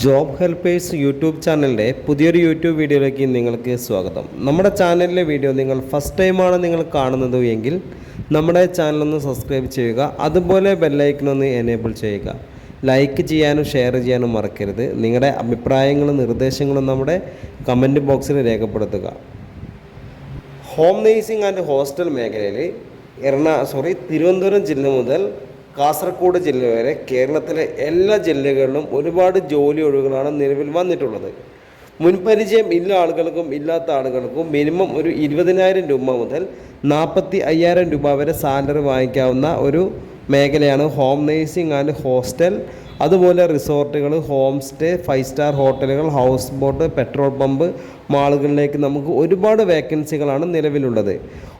Job helpers YouTube ചാനലിന്റെ പുതിയൊരു YouTube വീഡിയോയിലേക്ക് നിങ്ങൾക്ക് സ്വാഗതം. നമ്മുടെ ചാനലിലെ വീഡിയോ നിങ്ങൾ ഫസ്റ്റ് ടൈമാണ് നിങ്ങൾ കാണുന്നത് എങ്കിൽ നമ്മുടെ ചാനലൊന്ന് സബ്സ്ക്രൈബ് ചെയ്യുക അതുപോലെ ബെല്ലൈക്കനൊന്ന് എനേബിൾ ചെയ്യുക. ലൈക്ക് ചെയ്യാനും ഷെയർ ചെയ്യാനും മറക്കരുത്. നിങ്ങളുടെ അഭിപ്രായങ്ങളും നിർദ്ദേശങ്ങളും നമ്മുടെ കമന്റ് ബോക്സിൽ രേഖപ്പെടുത്തുക. ഹോം നേഴ്സിംഗ് ആൻഡ് ഹോസ്റ്റൽ മേഖലയിൽ എറണാ സോറി തിരുവനന്തപുരം ജില്ല മുതൽ കാസർഗോഡ് ജില്ല വരെ കേരളത്തിലെ എല്ലാ ജില്ലകളിലും ഒരുപാട് ജോലി ഒഴിവുകളാണ് നിലവിൽ വന്നിട്ടുള്ളത്. മുൻപരിചയം ഇല്ല ആളുകൾക്കും ഇല്ലാത്ത ആളുകൾക്കും മിനിമം ഒരു ഇരുപതിനായിരം രൂപ മുതൽ നാൽപ്പത്തി അയ്യായിരം രൂപ വരെ സാലറി വാങ്ങിക്കാവുന്ന ഒരു മേഖലയാണ് ഹോം നേഴ്സിംഗ് ആൻഡ് ഹോസ്റ്റൽ. അതുപോലെ റിസോർട്ടുകൾ ഹോം സ്റ്റേ ഫൈവ് സ്റ്റാർ ഹോട്ടലുകൾ ഹൗസ് ബോട്ട് പെട്രോൾ പമ്പ് മാളുകളിലേക്ക് നമുക്ക് ഒരുപാട് വേക്കൻസികളാണ് നിലവിലുള്ളത്.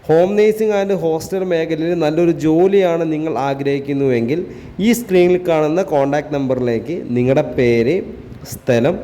ഹോം നേഴ്സിംഗ് ആൻഡ് ഹോസ്റ്റൽ മേഖലയിൽ നല്ലൊരു ജോലിയാണ് നിങ്ങൾ ആഗ്രഹിക്കുന്നുവെങ്കിൽ ഈ സ്ക്രീനിൽ കാണുന്ന കോൺടാക്റ്റ് നമ്പറിലേക്ക് നിങ്ങളുടെ പേര് സ്ഥലം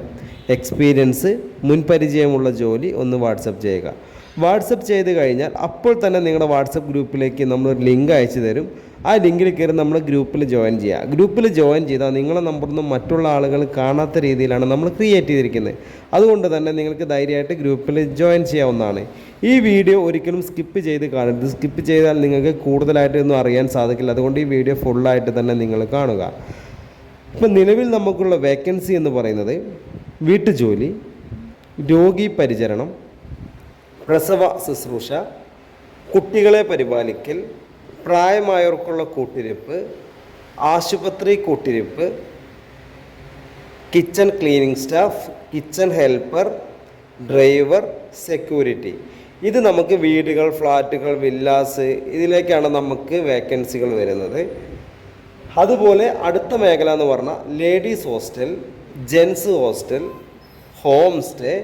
എക്സ്പീരിയൻസ് മുൻപരിചയമുള്ള ജോലി ഒന്ന് വാട്സപ്പ് ചെയ്യുക. വാട്സപ്പ് ചെയ്ത് കഴിഞ്ഞാൽ അപ്പോൾ തന്നെ നിങ്ങളുടെ വാട്സപ്പ് ഗ്രൂപ്പിലേക്ക് നമ്മളൊരു ലിങ്ക് അയച്ചു തരും. ആ ലിങ്കിൽ കയറി നമ്മൾ ഗ്രൂപ്പിൽ ജോയിൻ ചെയ്യുക. ഗ്രൂപ്പിൽ ജോയിൻ ചെയ്താൽ നിങ്ങളുടെ നമ്പറൊന്നും മറ്റുള്ള ആളുകൾ കാണാത്ത രീതിയിലാണ് നമ്മൾ ക്രിയേറ്റ് ചെയ്തിരിക്കുന്നത്. അതുകൊണ്ട് തന്നെ നിങ്ങൾക്ക് ധൈര്യമായിട്ട് ഗ്രൂപ്പിൽ ജോയിൻ ചെയ്യാവുന്നതാണ്. ഈ വീഡിയോ ഒരിക്കലും സ്കിപ്പ് ചെയ്ത് കാണരുത്. സ്കിപ്പ് ചെയ്താൽ നിങ്ങൾക്ക് കൂടുതലായിട്ടൊന്നും അറിയാൻ സാധിക്കില്ല. അതുകൊണ്ട് ഈ വീഡിയോ ഫുള്ളായിട്ട് തന്നെ നിങ്ങൾ കാണുക. ഇപ്പം നിലവിൽ നമുക്കുള്ള വേക്കൻസി എന്ന് പറയുന്നത് വീട്ടുജോലി രോഗി പരിചരണം പ്രസവ ശുശ്രൂഷ കുട്ടികളെ പരിപാലിക്കൽ പ്രായമായവർക്കുള്ള കൂട്ടിരിപ്പ് ആശുപത്രി കൂട്ടിരിപ്പ് kitchen cleaning staff kitchen helper driver security ഇത് നമുക്ക് വീടുകൾ ഫ്ലാറ്റുകൾ വില്ലാസ് ഇതിലേക്കാണ് നമുക്ക് വേക്കൻസികൾ വരുന്നത്. അതുപോലെ അടുത്ത മേഖല എന്ന് പറഞ്ഞാൽ ladies hostel gents hostel home stay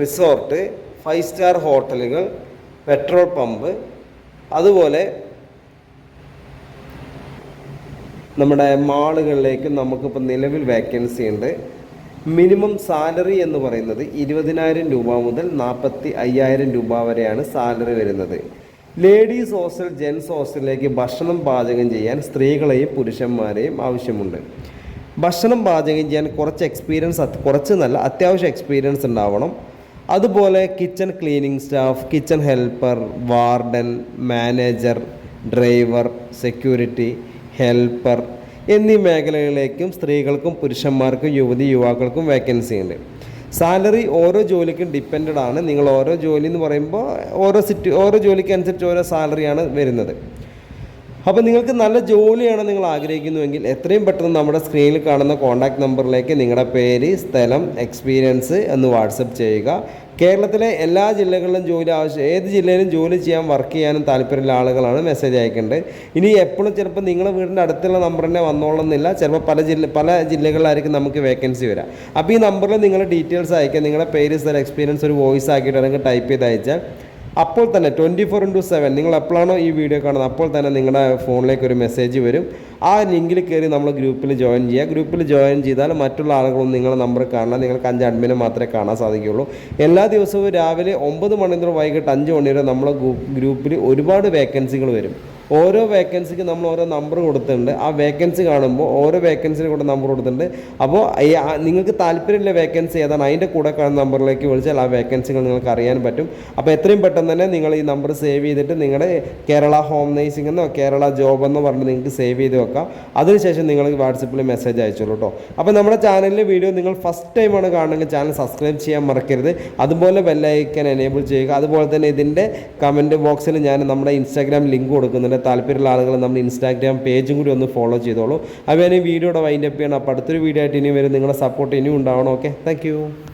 resort five star ഹോട്ടലുകൾ പെട്രോൾ പമ്പ് അതുപോലെ നമ്മുടെ മാളുകളിലേക്ക് നമുക്കിപ്പോൾ നിലവിൽ വേക്കൻസി ഉണ്ട്. മിനിമം സാലറി എന്ന് പറയുന്നത് ഇരുപതിനായിരം രൂപ മുതൽ നാൽപ്പത്തി അയ്യായിരം രൂപ വരെയാണ് സാലറി വരുന്നത്. ലേഡീസ് ഹോസ്റ്റൽ ജെൻസ് ഹോസ്റ്റലിലേക്ക് ഭക്ഷണം പാചകം ചെയ്യാൻ സ്ത്രീകളെയും പുരുഷന്മാരെയും ആവശ്യമുണ്ട്. ഭക്ഷണം പാചകം ചെയ്യാൻ കുറച്ച് എക്സ്പീരിയൻസ് കുറച്ച് നല്ല അത്യാവശ്യം എക്സ്പീരിയൻസ് ഉണ്ടാവണം. അതുപോലെ kitchen cleaning staff kitchen helper warden manager driver security helper എന്നീ മേഖലകളിലേക്കും സ്ത്രീകൾക്കും പുരുഷന്മാർക്കും യുവതി യുവാക്കൾക്കും വേക്കൻസി ഉണ്ട്. സാലറി ഓരോ ജോലിക്കും ഡിപ്പെൻഡഡ് ആണ്. നിങ്ങൾ ഓരോ ജോലി എന്ന് പറയുമ്പോൾ ഓരോ സിറ്റി ഓരോ ജോലിക്കനുസരിച്ച് ഓരോ സാലറിയാണ് വരുന്നത്. അപ്പോൾ നിങ്ങൾക്ക് നല്ല ജോലിയാണ് നിങ്ങൾ ആഗ്രഹിക്കുന്നുവെങ്കിൽ എത്രയും പെട്ടെന്ന് നമ്മുടെ സ്ക്രീനിൽ കാണുന്ന കോൺടാക്ട് നമ്പറിലേക്ക് നിങ്ങളുടെ പേര് സ്ഥലം എക്സ്പീരിയൻസ് എന്ന് വാട്സപ്പ് ചെയ്യുക. കേരളത്തിലെ എല്ലാ ജില്ലകളിലും ജോലി ആവശ്യം ഏത് ജില്ലയിലും ജോലി ചെയ്യാൻ വർക്ക് ചെയ്യാനും താല്പര്യമുള്ള ആളുകളാണ് മെസ്സേജ് അയക്കേണ്ടത്. ഇനി എപ്പോഴും ചിലപ്പോൾ നിങ്ങളുടെ വീടിന്റെ അടുത്തുള്ള നമ്പർ തന്നെ വന്നോളന്നില്ല. ചിലപ്പോൾ പല ജില്ല പല ജില്ലകളിലായിരിക്കും നമുക്ക് വേക്കൻസി വരാം. അപ്പോൾ ഈ നമ്പറിൽ നിങ്ങളുടെ ഡീറ്റെയിൽസ് അയക്കുക. നിങ്ങളുടെ പേര് സ്ഥലം എക്സ്പീരിയൻസ് ഒരു വോയിസ് ആക്കിയിട്ട് അല്ലെങ്കിൽ ടൈപ്പ് ചെയ്ത് അയച്ചാൽ അപ്പോൾ തന്നെ ട്വന്റി ഫോർ ഇന്റു സെവൻ നിങ്ങൾ എപ്പോഴാണോ ഈ വീഡിയോ കാണുന്നത് അപ്പോൾ തന്നെ നിങ്ങളുടെ ഫോണിലേക്ക് ഒരു മെസ്സേജ് വരും. ആ ലിങ്കിൽ കയറി നമ്മൾ ഗ്രൂപ്പിൽ ജോയിൻ ചെയ്യുക. ഗ്രൂപ്പിൽ ജോയിൻ ചെയ്താൽ മറ്റുള്ള ആളുകളൊന്നും നിങ്ങളുടെ നമ്പർ കാണാൻ നിങ്ങൾക്ക് അഞ്ച് അഡ്മിനെ മാത്രമേ കാണാൻ സാധിക്കുകയുള്ളൂ. എല്ലാ ദിവസവും രാവിലെ ഒമ്പത് മണി മുതൽ വൈകിട്ട് അഞ്ച് മണി വരെ നമ്മളെ ഗ്രൂപ്പിൽ ഒരുപാട് വേക്കൻസികൾ വരും. ഓരോ വേക്കൻസിക്ക് നമ്മൾ ഓരോ നമ്പർ കൊടുത്തിട്ടുണ്ട്. ആ വേക്കൻസി കാണുമ്പോൾ ഓരോ വേക്കൻസിന് കൂടെ നമ്പർ കൊടുത്തിട്ടുണ്ട്. അപ്പോൾ നിങ്ങൾക്ക് താല്പര്യമില്ല വേക്കൻസി ഏതാണ്? അതിന്റെ കൂടെ കാണുന്ന നമ്പറിലേക്ക് വിളിച്ചാൽ ആ വേക്കൻസികൾ നിങ്ങൾക്ക് അറിയാൻ പറ്റും. അപ്പോൾ എത്രയും പെട്ടെന്ന് തന്നെ നിങ്ങൾ ഈ നമ്പർ സേവ് ചെയ്തിട്ട് നിങ്ങളുടെ കേരള ഹോം നേഴ്സിംഗ് എന്നോ കേരള ജോബ് എന്നോ പറഞ്ഞിട്ട് നിങ്ങൾക്ക് സേവ് ചെയ്ത് വെക്കാം. അതിനുശേഷം നിങ്ങൾ വാട്സപ്പിൽ മെസ്സേജ് അയച്ചോളൂ കേട്ടോ. അപ്പോൾ നമ്മുടെ ചാനലിലെ വീഡിയോ നിങ്ങൾ ഫസ്റ്റ് ടൈമാണ് കാണുന്നത് ചാനൽ സബ്സ്ക്രൈബ് ചെയ്യാൻ മറക്കരുത്. അതുപോലെ ബെല്ലൈക്കൻ എനേബിൾ ചെയ്യുക. അതുപോലെ തന്നെ ഇതിന്റെ കമന്റ് ബോക്സിൽ ഞാൻ നമ്മുടെ ഇൻസ്റ്റാഗ്രാം ലിങ്ക് കൊടുക്കുന്നുണ്ട്. താല്പര്യമുള്ള ആളുകൾ നമ്മുടെ ഇൻസ്റ്റാഗ്രാം പേജും കൂടി ഒന്ന് ഫോളോ ചെയ്തോളൂ. അപ്പോൾ ഞാൻ ഈ വീഡിയോയുടെ വൈൻഡപ്പ് ചെയ്യണം. അപ്പോൾ അടുത്തൊരു വീഡിയോ ആയിട്ട് ഇനി വരും. നിങ്ങളുടെ സപ്പോർട്ട് ഇനിയും ഉണ്ടാവണം. Okay thank